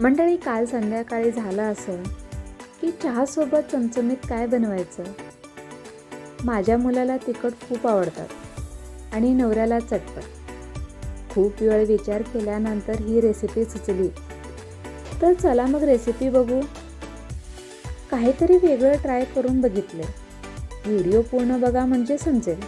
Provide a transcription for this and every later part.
मंडळी काल संध्याकाळी झालं असं की चहासोबत चमचमीत काय बनवायचं? माझ्या मुलाला तिखट खूप आवडतात आणि नवऱ्याला चटपट. खूप वेळ विचार केल्यानंतर ही रेसिपी सुचली. तर चला मग रेसिपी बघू. काहीतरी वेगळं ट्राय करून बघितले. व्हिडिओ पूर्ण बघा म्हणजे समजेल.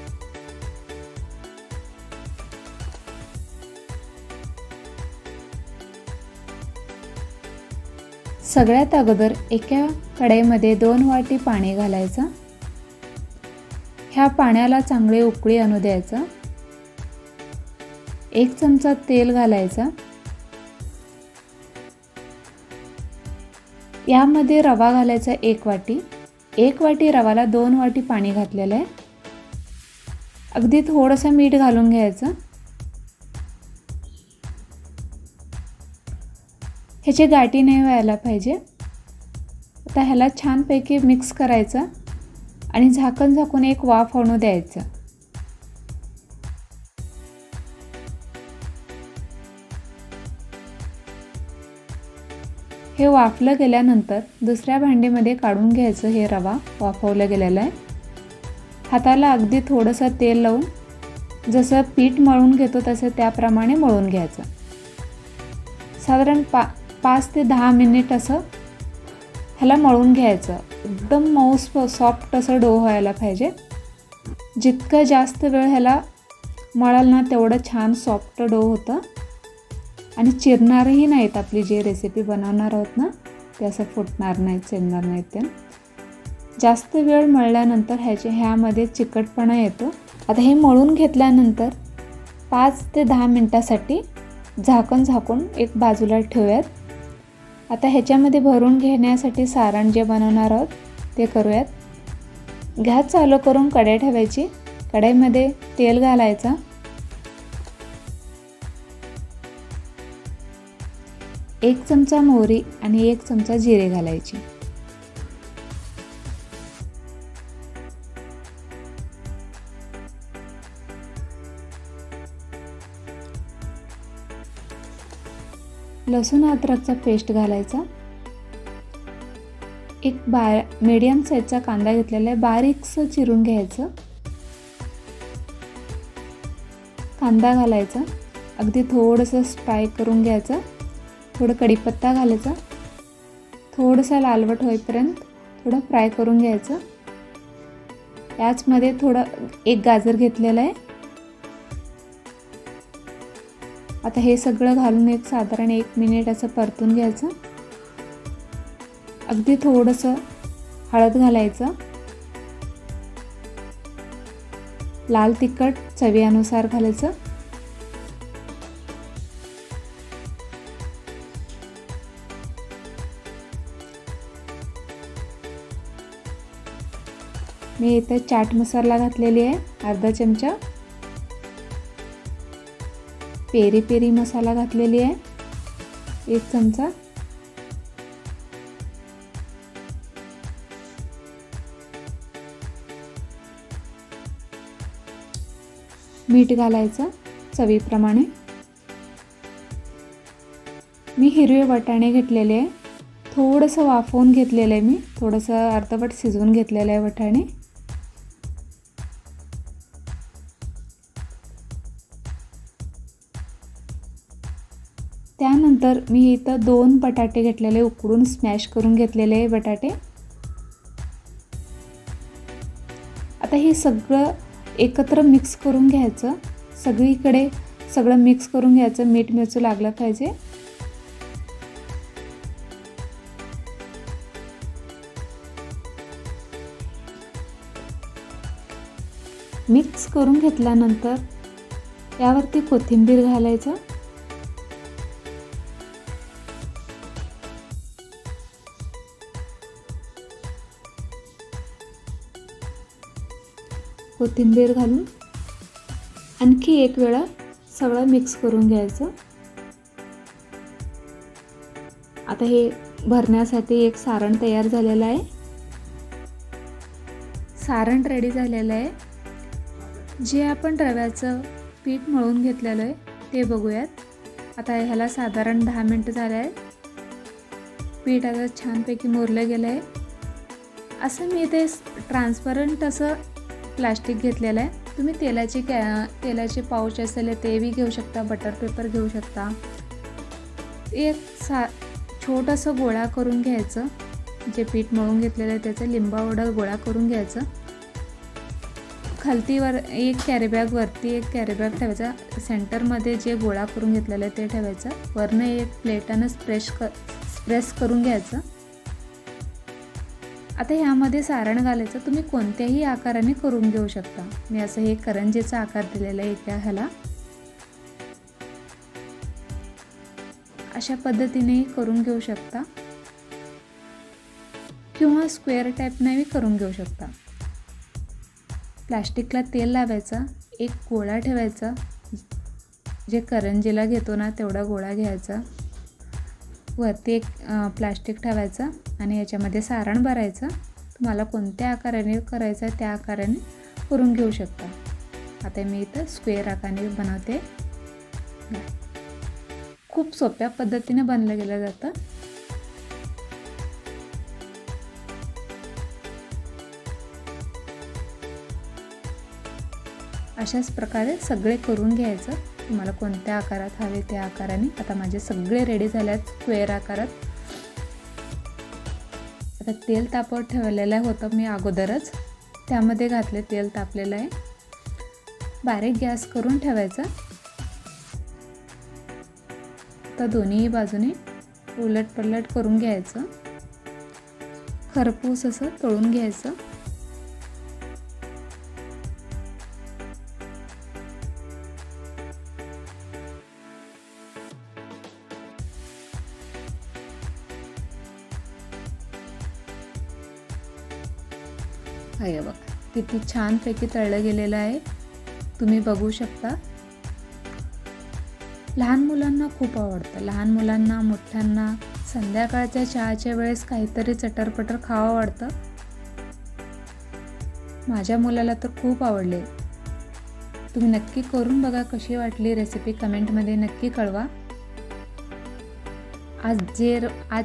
सगळ्यात अगोदर एका कढईमध्ये दोन वाटी पाणी घालायचं. ह्या पाण्याला चांगले उकळी आणू द्यायचं. एक चमचा तेल घालायचा. यामध्ये रवा घालायचा एक वाटी. एक वाटी रवाला दोन वाटी पाणी घातलेलं आहे. अगदी थोडंसं मीठ घालून घ्यायचं. ह्याची गाठी नाही व्हायला पाहिजे. आता ह्याला छानपैकी मिक्स करायचं आणि झाकण झाकून एक वाफ आणू द्यायचं. हे वाफलं गेल्यानंतर दुसऱ्या भांडीमध्ये काढून घ्यायचं हे रवा वाफवलं गेलेलं आहे. हाताला अगदी थोडंसं तेल लावून जसं पीठ मळून घेतो तसं त्याप्रमाणे मळून घ्यायचं. साधारण पा पाच ते दहा मिनिट असं ह्याला मळून घ्यायचं. एकदम मऊस सॉफ्ट असं डो व्हायला पाहिजे. जितकं जास्त वेळ ह्याला मळाल ना तेवढं छान सॉफ्ट डो होतं. आणि चिरणारही नाहीत आपली जी रेसिपी बनवणार आहोत ना ते असं फुटणार नाहीत चिरणार नाहीत ते. जास्त वेळ मळल्यानंतर ह्याचे ह्यामध्ये चिकटपणा येतो. आता हे मळून घेतल्यानंतर पाच ते दहा मिनटासाठी झाकण झाकून एक बाजूला ठेवूयात. आता ह्याच्यामध्ये भरून घेण्यासाठी सारण जे बनवणार आहोत ते करूयात. गॅस चालू करून कढई ठेवायची. कढईमध्ये तेल घालायचं. एक चमचा मोहरी आणि एक चमचा जिरे घालायची. लसूण अद्रकचा पेस्ट घालायचा. एक बा मीडियम साईजचा कांदा घेतलेला आहे. बारीकसं चिरून घ्यायचं. कांदा घालायचा. अगदी थोडंसं फ्राय करून घ्यायचं. थोडं कढीपत्ता घालायचा. थोडंसं लालवट होईपर्यंत थोडं फ्राय करून घ्यायचं. याचमध्ये थोडं एक गाजर घेतलेलं आहे. आता हे सगळं घालून एक साधारण एक मिनिट असं परतून घ्यायचं. अगदी थोडंसं हळद घालायचं. लाल तिखट चवीनुसार घालायचं. मी इथे चाट मसाला घातलेली आहे अर्धा चमचा. पेरी पेरी मसाला घातलेली आहे. एक चमचा. मीठ घालायचं चवीप्रमाणे. मी हिरवे वाटाणे घेतलेले आहे. थोडंसं वाफवून घेतलेलं आहे मी. थोडंसं अर्धवट शिजवून घेतलेलं आहे वाटाणे. त्यानंतर मी इथं दोन बटाटे घेतलेले उकडून स्मॅश करून घेतलेले आहे बटाटे. आता हे सगळं एकत्र मिक्स करून घ्यायचं. सगळीकडे सगळं मिक्स करून घ्यायचं. मीठ मिरचू लागलं पाहिजे. मिक्स करून घेतल्यानंतर यावरती कोथिंबीर घालायचं. कोथिंबीर घालून आणखी एक वेळा सगळं मिक्स करून घ्यायचं. आता हे भरण्यासाठी एक सारण तयार झालेलं आहे. सारण रेडी झालेलं आहे. जे आपण रव्याचं पीठ मळून घेतलेलं आहे ते बघूयात. आता ह्याला साधारण दहा मिनटं झाले आहे पीठ आता छानपैकी मुरलं गेलं आहे. असं मी ते ट्रान्सपरंट असं प्लास्टिक घेतलेलं आहे. तुम्ही तेलाची कॅ तेलाचे पाऊच असेल ते बी घेऊ शकता बटर पेपर घेऊ शकता. एक सा छोटंसं गोळा करून घ्यायचं. जे पीठ मळून घेतलेलं आहे त्याचं लिंबावडं गोळा करून घ्यायचं. खालतीवर एक कॅरीबॅग वरती एक कॅरीबॅग ठेवायचा. सेंटरमध्ये जे गोळा करून घेतलेलं आहे ते ठेवायचं. वरनं एक प्लेटानं स्प्रेश क स्प्रेस करून घ्यायचं. आता ह्यामध्ये सारण घालायचं तुम्ही कोणत्याही आकाराने करून घेऊ शकता. मी असं हे करंजेचा आकार दिलेला आहे एका ह्याला. अशा पद्धतीनेही करून घेऊ शकता. किंवा स्क्वेअर टाईपनेही करून घेऊ शकता. प्लास्टिकला तेल लावायचं एक गोळा ठेवायचा. जे करंजीला घेतो ना तेवढा गोळा घ्यायचा. वरती एक प्लास्टिक ठेवायचं आणि याच्यामध्ये सारण भरायचं. तुम्हाला कोणत्या आकाराने करायचं आहे त्या आकाराने करून घेऊ शकता. आता मी इथं स्क्वेअर आकाराने बनवते. खूप सोप्या पद्धतीने बनलं गेलं जातं. अशाच प्रकारे सगळे करून घ्यायचं. तुम्हाला कोणत्या आकारात हवे त्या आकाराने. आता माझे सगळे रेडी झाले आहेत स्क्वेअर आकारात. आता तेल तापवत ठेवलेलं होतं मी अगोदरच. त्यामध्ये घातले तेल तापलेलं आहे. बारीक गॅस करून ठेवायचा. तर दोन्ही बाजूने उलट पलट करून घ्यायचं. खरपूस असं तळून घ्यायचं. आहे बघ. किती छानपैकी तळलं गेलेलं आहे. तुम्ही बघू शकता. लहान मुलांना खूप आवडतं. लहान मुलांना मोठ्यांना संध्याकाळच्या चहाच्या वेळेस काहीतरी चटरपटर खावं वाटतं. माझ्या मुलाला तर खूप आवडले. तुम्ही नक्की करून बघा कशी वाटली रेसिपी कमेंटमध्ये नक्की कळवा. आज जे आज